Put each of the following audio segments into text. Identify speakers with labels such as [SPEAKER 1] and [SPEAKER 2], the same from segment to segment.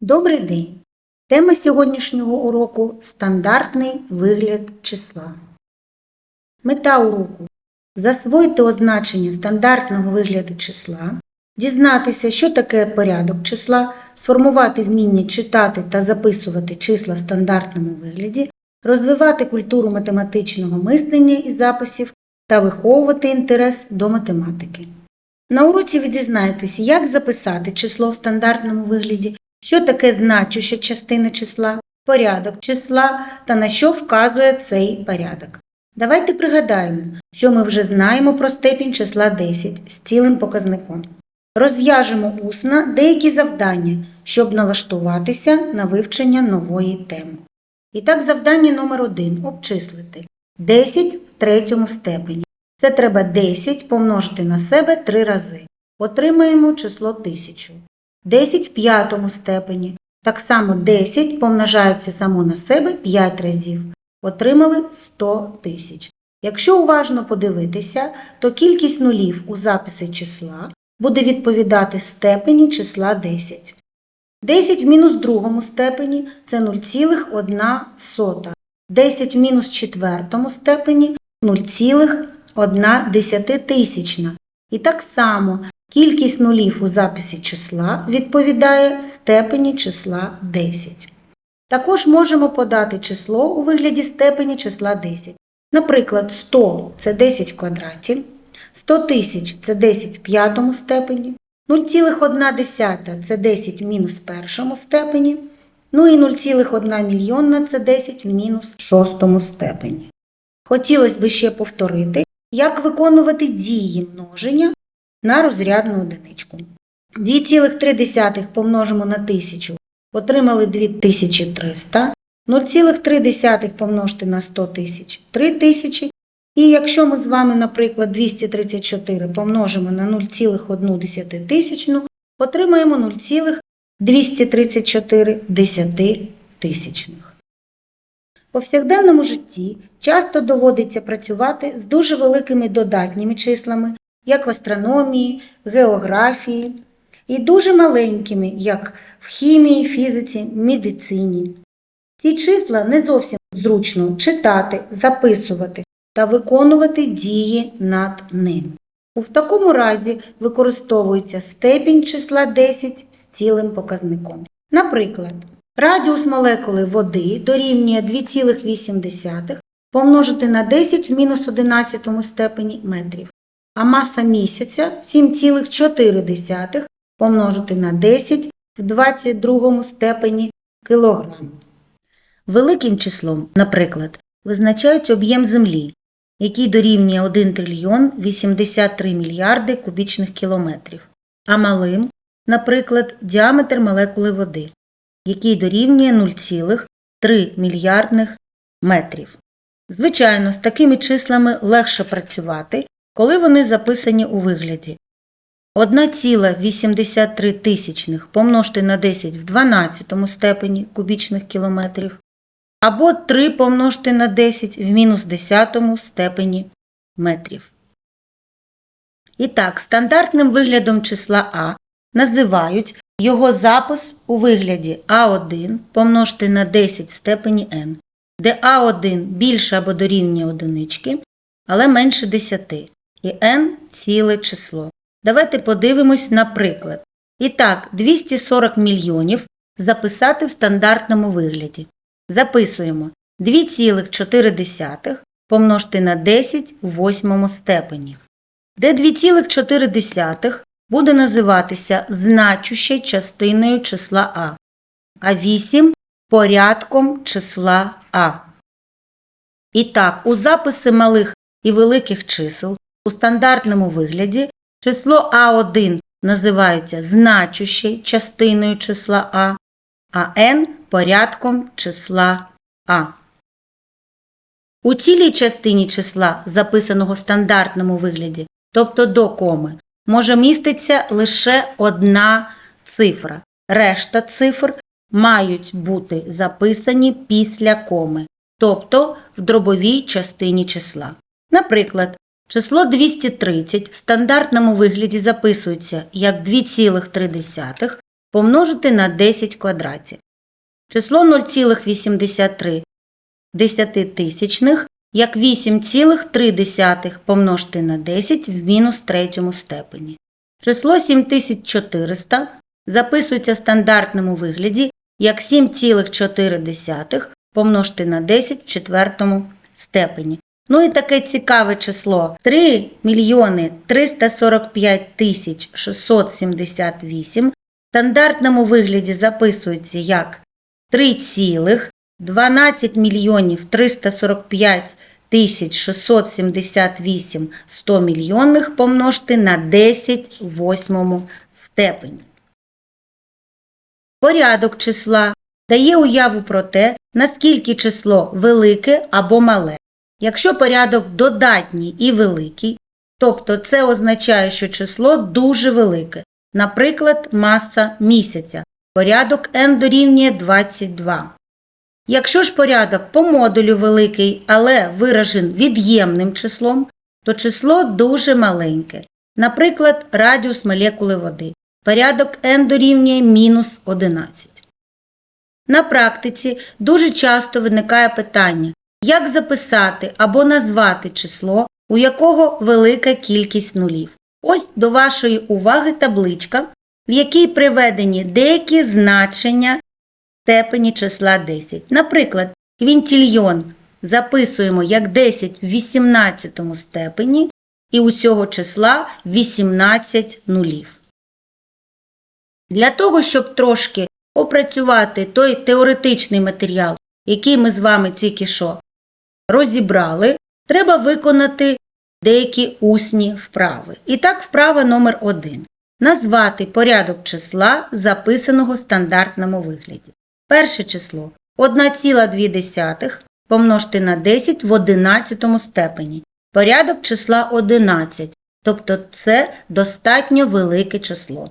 [SPEAKER 1] Добрий день! Тема сьогоднішнього уроку стандартний вигляд числа. Мета уроку засвоїти означення стандартного вигляду числа, дізнатися, що таке порядок числа, сформувати вміння читати та записувати числа в стандартному вигляді, розвивати культуру математичного мислення і записів та виховувати інтерес до математики. На уроці ви дізнаєтесь, як записати число в стандартному вигляді, що таке значуща частина числа, порядок числа та на що вказує цей порядок. Давайте пригадаємо, що ми вже знаємо про степінь числа 10 з цілим показником. Розв'яжемо усно деякі завдання, щоб налаштуватися на вивчення нової теми. І так, завдання номер 1 обчислити 10 в третьому степені. Це треба 10 помножити на себе 3 рази. Отримаємо число 1000. 10 в п'ятому степені. Так само 10 помножається само на себе 5 разів. Отримали 100 тисяч. Якщо уважно подивитися, то кількість нулів у записі числа буде відповідати степені числа 10. 10 в мінус другому степені – це 0,1. 10 в мінус четвертому степені – 0,1 десятитисячна. І так само кількість нулів у записі числа відповідає степені числа 10. Також можемо подати число у вигляді степені числа 10. Наприклад, 100 – це 10 квадратів, 100 тисяч – це 10 в п'ятому степені, 0,1 – це 10 в мінус першому степені, ну і 0,1 мільйонна – це 10 в мінус шостому степені. Хотілося б ще повторити, як виконувати дії множення на розрядну одиничку. 2,3 помножимо на 1000, отримали 2300. 0,3 помножити на 100 тисяч – 3000. І якщо ми з вами, наприклад, 234 помножимо на 0,1 тисячну, отримаємо 0,234 десятитисячних. В повсякденному житті часто доводиться працювати з дуже великими додатніми числами, як в астрономії, географії, і дуже маленькими, як в хімії, фізиці, медицині. Ці числа не зовсім зручно читати, записувати та виконувати дії над ним. У такому разі використовується степінь числа 10 з цілим показником. Наприклад, радіус молекули води дорівнює 2,8 помножити на 10 в мінус 11 степені метрів, а маса місяця 7,4 помножити на 10 в 22 степені кілограм. Великим числом, наприклад, визначають об'єм Землі, який дорівнює 1 трильйон 83 мільярди кубічних кілометрів, а малим, наприклад, діаметр молекули води, який дорівнює 0,3 мільярдних метрів. Звичайно, з такими числами легше працювати, коли вони записані у вигляді 1,83 тисячних помножити на 10 в 12 степені кубічних кілометрів, або 3 помножити на 10 в мінус 10 степені метрів. І так, стандартним виглядом числа А називають його запис у вигляді А1 помножити на 10 в степені n, де А1 більше або дорівнює одинички, але менше 10, і n – ціле число. Давайте подивимось на приклад. І так, 240 мільйонів записати в стандартному вигляді. Записуємо 2,4 помножити на 10 у восьмому степені, де 2,4 буде називатися значущою частиною числа А, а 8 – порядком числа А. І так, у записи малих і великих чисел у стандартному вигляді число А1 називається значущою частиною числа А, а n – порядком числа А. У цілій частині числа, записаного в стандартному вигляді, тобто до коми, може міститися лише одна цифра. Решта цифр мають бути записані після коми, тобто в дробовій частині числа. Наприклад, число 230 в стандартному вигляді записується як 2,3 помножити на 10 в квадраті. Число 0,83 десятитисячних як 8,3 помножити на 10 в мінус третьому степені. Число 7400 записується в стандартному вигляді як 7,4 помножити на 10 в четвертому степені. Ну і таке цікаве число 3 мільйони 345 тисяч 678 в стандартному вигляді записується як 3 цілих 12 мільйонів 345 тисяч 678 100 мільйонних помножити на 10 в восьмому степені. Порядок числа дає уяву про те, наскільки число велике або мале. Якщо порядок додатній і великий, тобто це означає, що число дуже велике, наприклад, маса місяця, порядок n дорівнює 22. Якщо ж порядок по модулю великий, але виражен від'ємним числом, то число дуже маленьке, наприклад, радіус молекули води. Порядок n дорівнює мінус 11. На практиці дуже часто виникає питання, як записати або назвати число, у якого велика кількість нулів. Ось до вашої уваги табличка, в якій приведені деякі значення степені числа 10. Наприклад, квінтільйон записуємо як 10 в 18 степені і у цього числа 18 нулів. Для того, щоб трошки опрацювати той теоретичний матеріал, який ми з вами тільки що розібрали, треба виконати деякі усні вправи. І так, вправа номер 1 Назвати порядок числа, записаного в стандартному вигляді. Перше число 1,2 помножити на 10 в 11 степені. Порядок числа 11, тобто це достатньо велике число.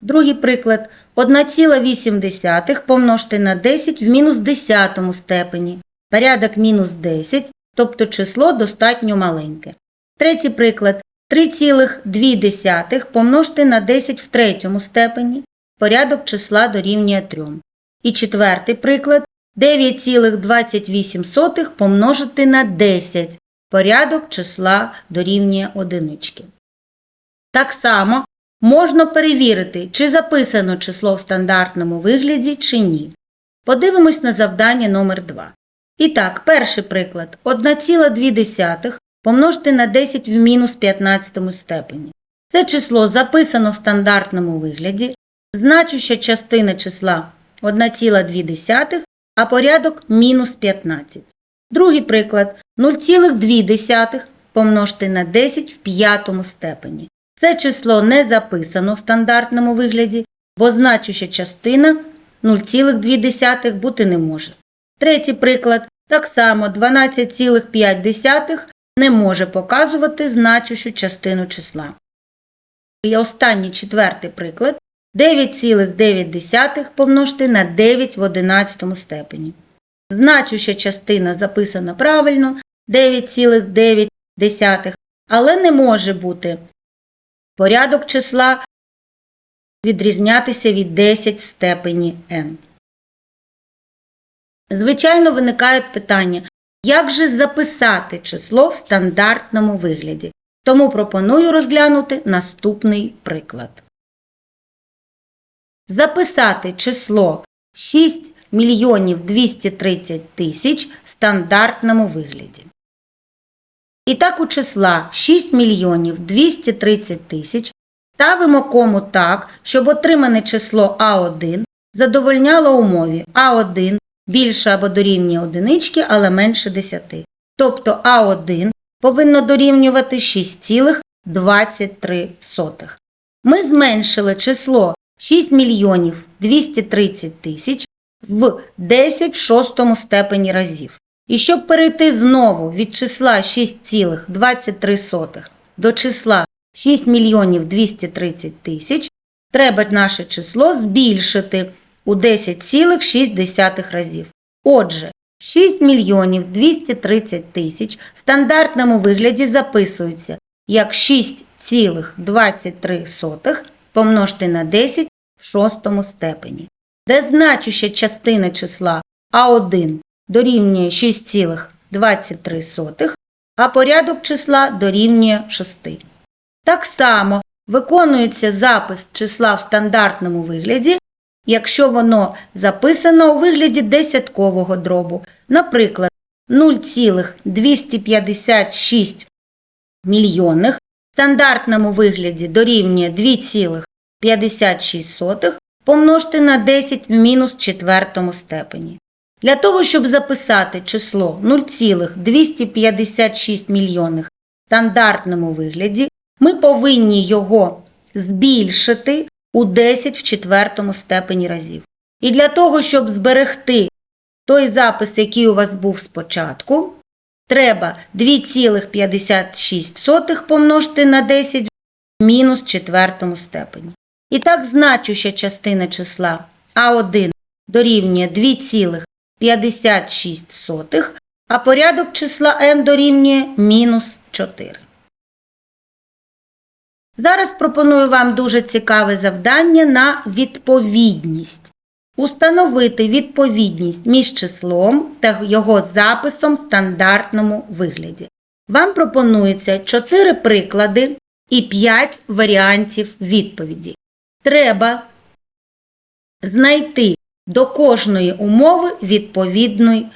[SPEAKER 1] Другий приклад 1,8 помножити на 10 в мінус 10 степені. Порядок мінус 10, тобто число достатньо маленьке. Третій приклад 3,2 помножити на 10 в третьому степені. Порядок числа дорівнює 3. І четвертий приклад 9,28 помножити на 10. Порядок числа дорівнює одинички. Так само можна перевірити, чи записано число в стандартному вигляді, чи ні. Подивимось на завдання номер 2. І так, перший приклад 1,2 помножити на 10 в мінус 15 степені. Це число записано в стандартному вигляді, значуща частина числа 1,2, а порядок мінус 15. Другий приклад 0,2 помножити на 10 в п'ятому степені. Це число не записано в стандартному вигляді, бо значуща частина 0,2 бути не може. Третій приклад так само 12,5 не може показувати значущу частину числа. І останній четвертий приклад 9,9 помножити на 9 в 11 степені. Значуща частина записана правильно 9,9, але не може бути порядок числа відрізнятися від 10 в степені n. Звичайно, виникають питання, як же записати число в стандартному вигляді. Тому пропоную розглянути наступний приклад. Записати число 6 мільйонів 230 тисяч в стандартному вигляді. І так у числа 6 мільйонів 230 тисяч ставимо кому так, щоб отримане число А1 задовольняло умові А1 більше або дорівнює одинички, але менше 10. Тобто А1 повинно дорівнювати 6,23. Ми зменшили число 6 мільйонів 230 тисяч в 10 в шостому степені разів. І щоб перейти знову від числа 6,23 до числа 6 мільйонів 230 тисяч, треба наше число збільшити у 10,6 разів. Отже, 6 мільйонів 230 тисяч в стандартному вигляді записується як 6,23 помножити на 10 в шостому степені, де значуща частина числа А1 дорівнює 6,23, а порядок числа дорівнює 6. Так само виконується запис числа в стандартному вигляді, якщо воно записано у вигляді десяткового дробу. Наприклад, 0,256 мільйонних в стандартному вигляді дорівнює 2,56 помножити на 10 в мінус четвертому степені. Для того, щоб записати число 0,256 мільйонних в стандартному вигляді, ми повинні його збільшити у 10 в четвертому степені разів. І для того, щоб зберегти той запис, який у вас був спочатку, треба 2,56 помножити на 10 в мінус четвертому степені. І так значуща частина числа А1 дорівнює 2,56, а порядок числа n дорівнює мінус 4. Зараз пропоную вам дуже цікаве завдання на відповідність. Установити відповідність між числом та його записом в стандартному вигляді. Вам пропонується 4 приклади і 5 варіантів відповіді. Треба знайти до кожної умови відповідну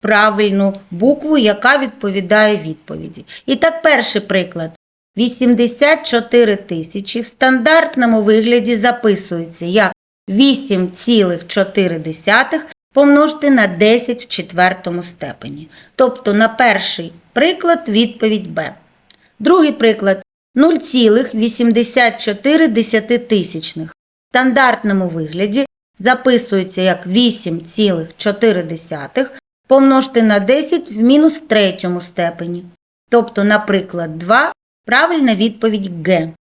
[SPEAKER 1] правильну букву, яка відповідає відповіді. І так, перший приклад. 84 тисячі в стандартному вигляді записується як 8,4 помножити на 10 в четвертому степені. Тобто на перший приклад відповідь Б. Другий приклад 0,84 тисячних. В стандартному вигляді записується як 8,4 помножити на 10 в мінус третьому степені. Тобто, наприклад, 2 правильна відповідь Г.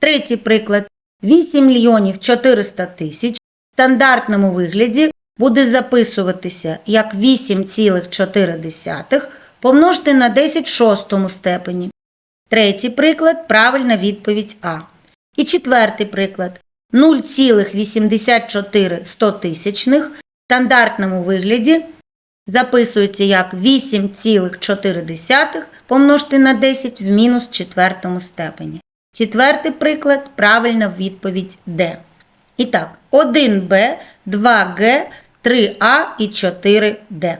[SPEAKER 1] Третій приклад 8 мільйонів 400 тисяч в стандартному вигляді буде записуватися як 8,4 помножити на 10 в шостому степені. Третій приклад правильна відповідь А. І четвертий приклад 0,84 тисячних в стандартному вигляді записується як 8,4 помножити на 10 в мінус четвертому степені. Четвертий приклад правильна відповідь Д. І так, 1Б, 2Г, 3А і 4Д.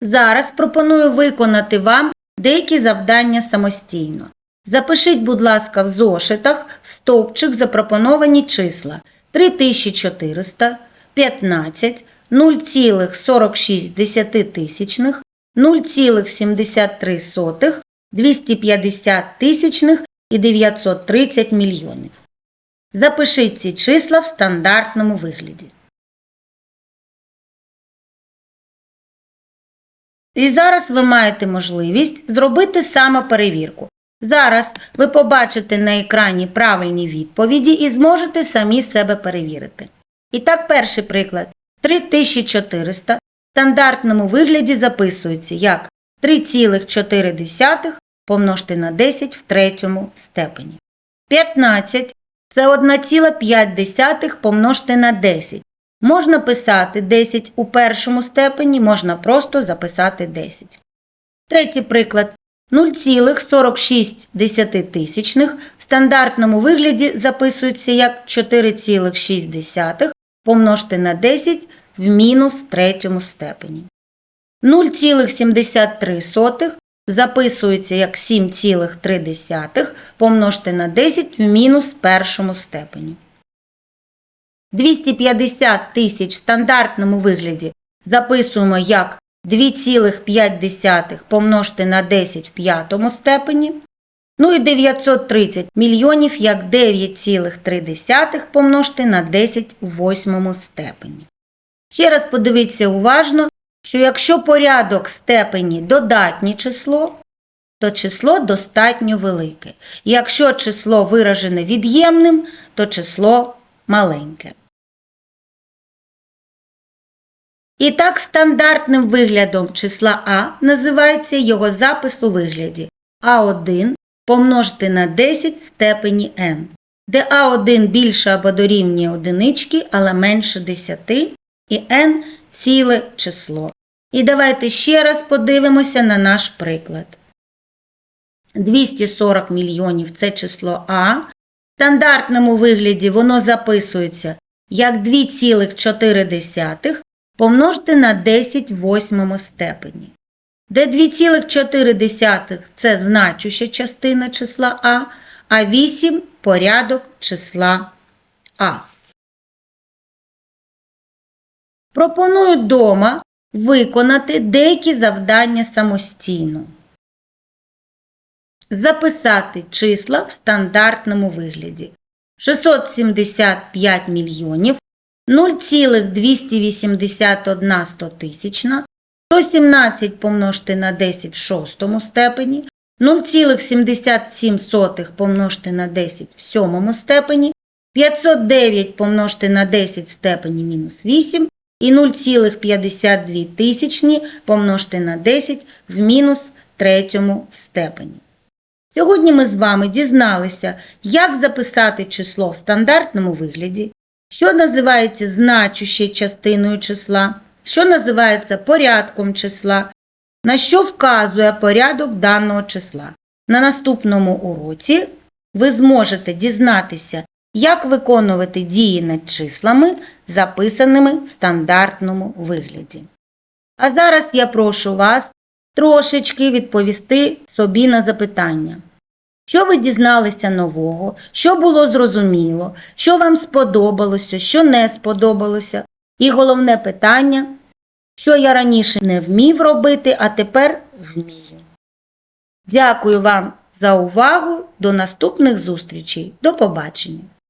[SPEAKER 1] Зараз пропоную виконати вам деякі завдання самостійно. Запишіть, будь ласка, в зошитах в стовпчик запропоновані числа 3400, 15, 0,46 тисячних, 0,73, 250 тисячних і 930 мільйонів. Запишіть ці числа в стандартному вигляді. І зараз ви маєте можливість зробити самоперевірку. Зараз ви побачите на екрані правильні відповіді і зможете самі себе перевірити. І так, перший приклад. 3400 в стандартному вигляді записується як 3,4 помножити на 10 в третьому степені. 15 це 1,5 помножити на 10. Можна писати 10 у першому степені, можна просто записати 10. Третій приклад 0,46 в стандартному вигляді записується як 4,6 помножити на 10 в мінус третьому степені. 0,73 записується як 7,3 помножити на 10 в мінус першому степені. 250 тисяч в стандартному вигляді записуємо як 2,5 помножити на 10 в п'ятому степені. Ну і 930 мільйонів як 9,3 помножити на 10 в восьмому степені. Ще раз подивіться уважно, що якщо порядок степені додатнє число, то число достатньо велике. Якщо число виражене від'ємним, то число маленьке. І так стандартним виглядом числа А називається його запис у вигляді А1 помножити на 10 в степені n. де А1 більше або дорівнює одинички, але менше 10, і n ціле число. І давайте ще раз подивимося на наш приклад. 240 мільйонів це число А. В стандартному вигляді воно записується як 2,4 помножити на 10 в восьмому степені. Де 2,4 це значуща частина числа А, а 8 порядок числа А. Пропоную дома виконати деякі завдання самостійно. Записати числа в стандартному вигляді. 675 мільйонів, 0,281 стотисячна, 117 помножити на 10 в шостому степені, 0,77 помножити на 10 в сьомому степені, 509 помножити на 10 в степені мінус 8 і 0,52 тисячні помножити на 10 в мінус третьому степені. Сьогодні ми з вами дізналися, як записати число в стандартному вигляді, що називається значущою частиною числа, що називається порядком числа, на що вказує порядок даного числа. На наступному уроці ви зможете дізнатися, як виконувати дії над числами, записаними в стандартному вигляді. А зараз я прошу вас трошечки відповісти собі на запитання. Що ви дізналися нового, що було зрозуміло, що вам сподобалося, що не сподобалося. І головне питання, що я раніше не вмів робити, а тепер вмію. Дякую вам за увагу. До наступних зустрічей. До побачення!